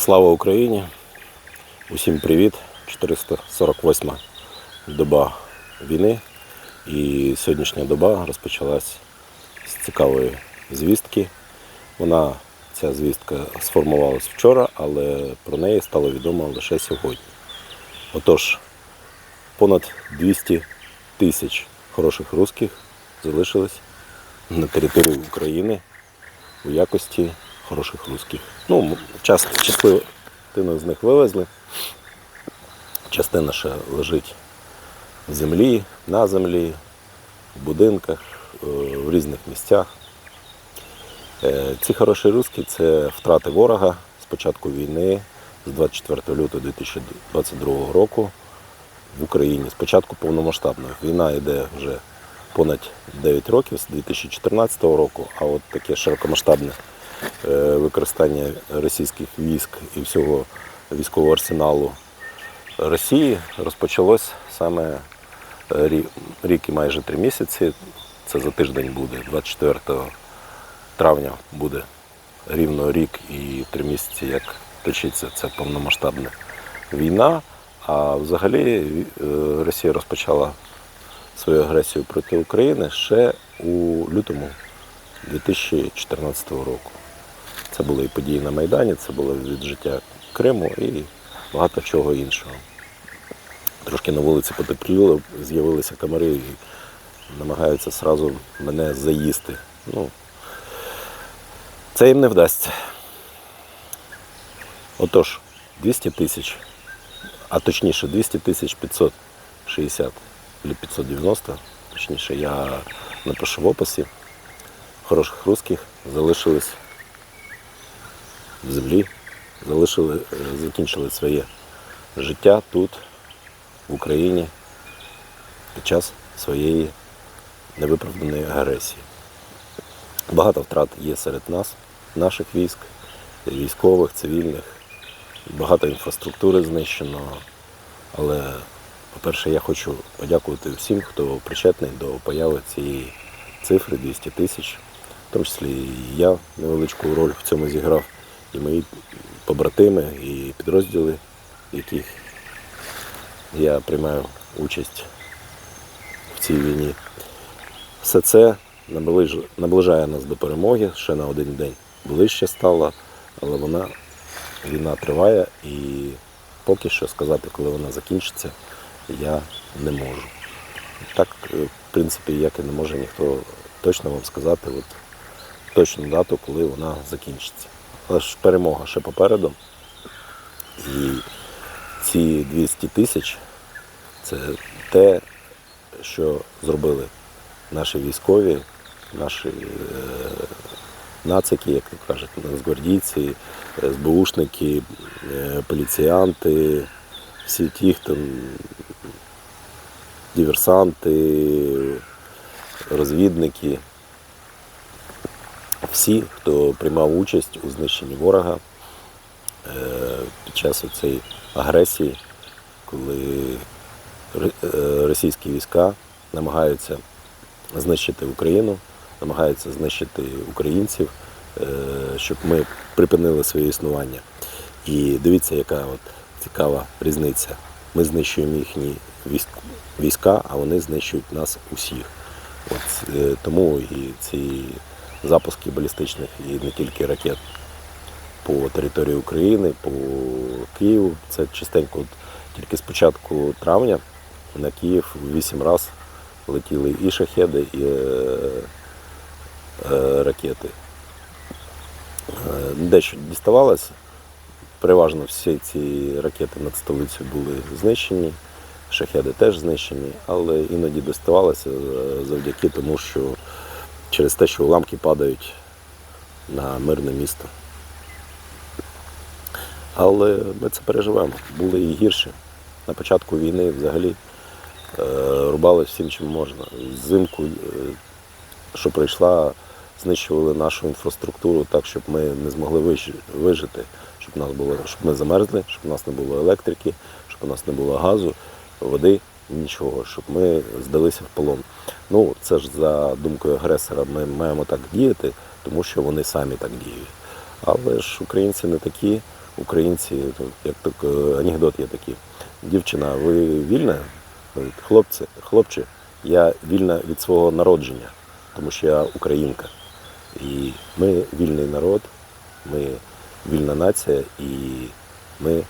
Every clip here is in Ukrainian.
Слава Україні! Усім привіт! 448 доба війни. І сьогоднішня доба розпочалась з цікавої звістки. Вона, ця звістка сформувалась вчора, але про неї стало відомо лише сьогодні. Отож, понад 200 тисяч хороших русських залишилось на території України у якості хороших русських. Ну, частину з них вивезли, частина ще лежить в землі, на землі, в будинках, е, в різних місцях. Е, Ці хороші русські це втрати ворога з початку війни з 24 лютого 2022 року в Україні. Спочатку повномасштабної. Війна йде вже понад 9 років з 2014 року, а от таке широкомасштабне використання російських військ і всього військового арсеналу Росії розпочалось саме е, рік і майже три місяці. Це за тиждень буде, 24 травня буде рівно рік і три місяці, як точиться ця повномасштабна війна. А взагалі е, Росія розпочала свою агресію проти України ще у лютому 2014 року. Це були і події на Майдані, це було від життя Криму і багато чого іншого. Трошки на вулиці потепліло, з'явилися комари і намагаються сразу мене заїсти. Ну, це їм не вдасться. Отож, 200 тисяч, а точніше 200 тисяч 560 або 590, точніше, я напишу в описі. Хороших русських залишились в землі, залишили, е, закінчили своє життя тут, в Україні, під час своєї невиправданої агресії. Багато втрат є серед нас, наших військ, військових, цивільних, багато інфраструктури знищено. Але, по-перше, я хочу подякувати всім, хто причетний до появи цієї цифри 200 тисяч. В тому числі і я невеличку роль в цьому зіграв, і мої побратими, і підрозділи, в яких я приймаю участь в цій війні. Все це наближає нас до перемоги ще на один день. Ближче стало, але вона війна триває і поки що сказати, коли вона закінчиться, я не можу. Так, е, в принципі, як і не може ніхто точно вам сказати от, точну дату, коли вона закінчиться. Ж перемога ще попереду. І ці 200 тисяч це те, що зробили наші військові, наші е, нацики, як то кажуть, нацгвардійці, СБУшники, е, поліціянти, всі ті, хто диверсанти, розвідники, всі, хто приймав участь у знищенні ворога е, під час цієї агресії, коли е, російські війська намагаються знищити Україну, намагаються знищити українців, е, щоб ми припинили своє існування. І дивіться, яка от цікава різниця. Ми знищуємо їхні війська, а вони знищують нас усіх. От, тому і ці запуски балістичних і не тільки ракет по території України, по Києву. Це частенько от, тільки з початку травня на Київ вісім разів летіли і шахеди, і е, е, ракети. Е, дещо діставалося. Переважно всі ці ракети над столицею були знищені, шахеди теж знищені, але іноді доставалося е, завдяки тому, що через те, що уламки падають на мирне місто. Але ми це переживемо. Були і гірше. На початку війни взагалі е, рубали всім, чим можна. Взимку, е, що прийшла, знищували нашу інфраструктуру так, щоб ми не змогли вижити, щоб нас було, щоб ми замерзли, щоб у нас не було електрики, щоб у нас не було газу, води, нічого, щоб ми здалися в полон. Ну, це ж за думкою агресора ми маємо так діяти, тому що вони самі так діють. Але ж українці не такі. Українці, як так, е, анекдот є такий. Дівчина, ви вільна? Хлопці, хлопче, я вільна від свого народження, тому що я українка. І ми вільний народ, ми вільна нація, і ми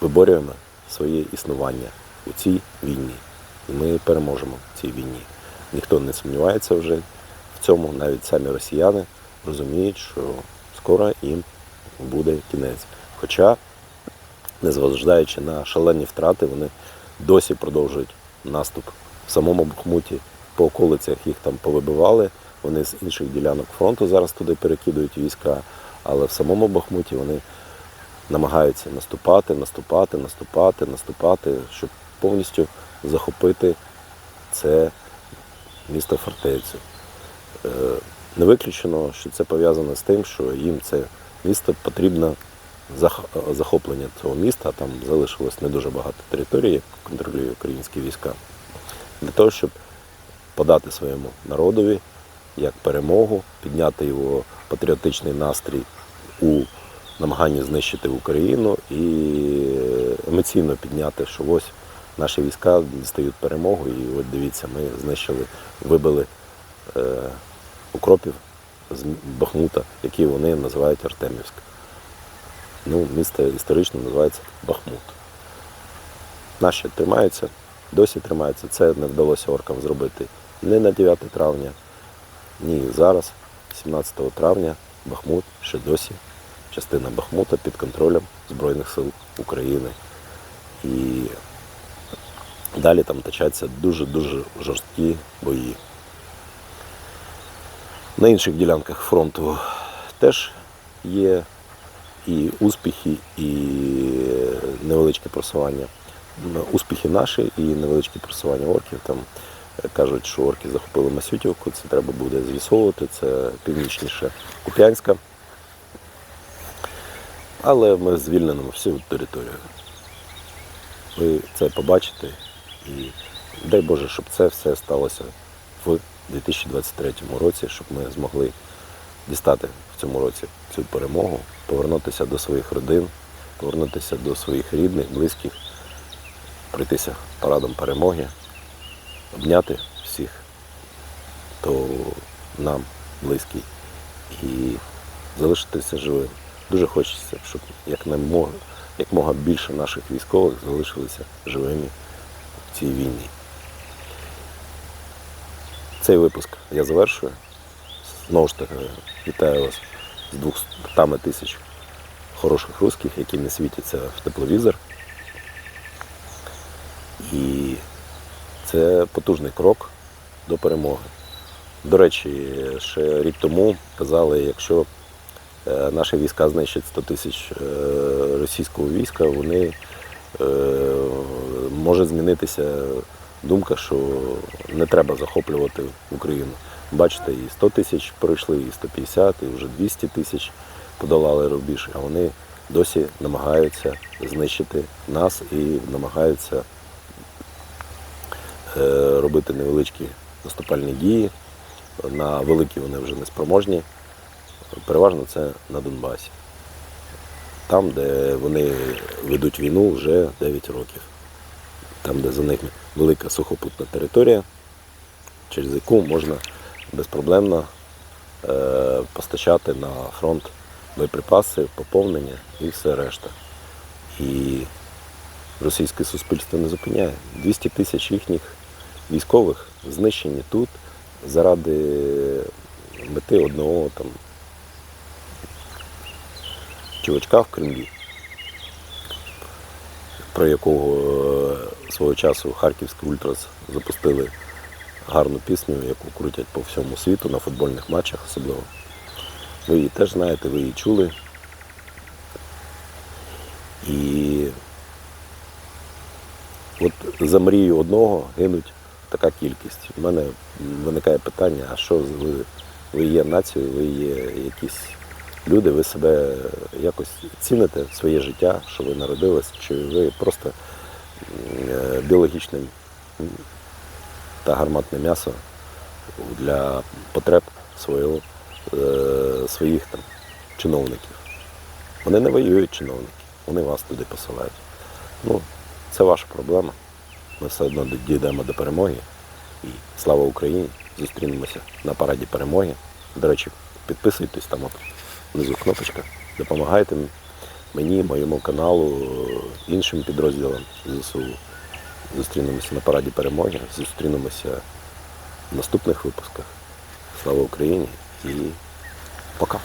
виборюємо своє існування у цій війні. І ми переможемо в цій війні. Ніхто не сумнівається вже в цьому, навіть самі росіяни розуміють, що скоро їм буде кінець. Хоча, незважаючи на шалені втрати, вони досі продовжують наступ в самому Бахмуті, по околицях їх там повибивали. Вони з інших ділянок фронту зараз туди перекидують війська, але в самому Бахмуті вони намагаються наступати, наступати, наступати, наступати, щоб повністю захопити це місто фортецю. Е, Не виключено, що це пов'язано з тим, що їм це місто потрібно захоплення цього міста. Там залишилось не дуже багато території, як контролює українські війська, для того, щоб подати своєму народові як перемогу, підняти його патріотичний настрій у намаганні знищити Україну і емоційно підняти, що ось наші війська дістають перемогу, і от дивіться, ми знищили, вибили е, укропів з Бахмута, які вони називають Артемівськ. Ну, місто історично називається Бахмут. Наші тримаються, досі тримаються. Це не вдалося оркам зробити не на 9 травня, ні зараз, 17 травня, Бахмут ще досі частина Бахмута під контролем Збройних сил України. І далі там точаться дуже-дуже жорсткі бої. На інших ділянках фронту теж є і успіхи, і невеличке просування. Успіхи наші і невеличке просування орків. Там е, кажуть, що орки захопили Масютівку, це треба буде з'ясовувати, це північніше Куп'янська. Але ми звільнимо всю територію. Ви це побачите і дай Боже, щоб це все сталося в 2023 році, щоб ми змогли дістати в цьому році цю перемогу, повернутися до своїх родин, повернутися до своїх рідних, близьких, пройтися парадом перемоги, обняти всіх, хто нам близький, і залишитися живим. Дуже хочеться, щоб як намога, як мога більше наших військових залишилися живими цій війні. Цей випуск я завершую. Знову ж таки, вітаю вас з 200 тисяч хороших русських, які не світяться в тепловізор. І це потужний крок до перемоги. До речі, ще рік тому казали, якщо е, наші війська знищать 100 тисяч е, російського війська, вони е, може змінитися думка, що не треба захоплювати Україну. Бачите, і 100 тисяч пройшли, і 150, і вже 200 тисяч подолали рубіж, а вони досі намагаються знищити нас і намагаються е, робити невеличкі наступальні дії. На великі вони вже не спроможні. Переважно це на Донбасі. Там, де вони ведуть війну вже 9 років. Там, де за ними велика сухопутна територія, через яку можна безпроблемно е, постачати на фронт боєприпаси, поповнення і все решта. І російське суспільство не зупиняє. 200 тисяч їхніх військових знищені тут заради мети одного там чувачка в Кремлі, про якого е, свого часу Харківський Ультрас запустили гарну пісню, яку крутять по всьому світу на футбольних матчах особливо. Ви її теж знаєте, ви її чули. І от за мрію одного гинуть така кількість. У мене виникає питання, а що ви, ви є нацією, ви є якісь люди, ви себе якось ціните своє життя, що ви народились, чи ви просто біологічне та гарматне м'ясо для потреб свого, е, своїх там чиновників. Вони не воюють чиновники, вони вас туди посилають. Ну, це ваша проблема. Ми все одно дійдемо до перемоги. І слава Україні! Зустрінемося на параді перемоги. До речі, підписуйтесь там внизу кнопочка. Допомагайте мені, моєму каналу, іншим підрозділам ЗСУ. Зустрінемося на параді перемоги, зустрінемося в наступних випусках. Слава Україні і пока!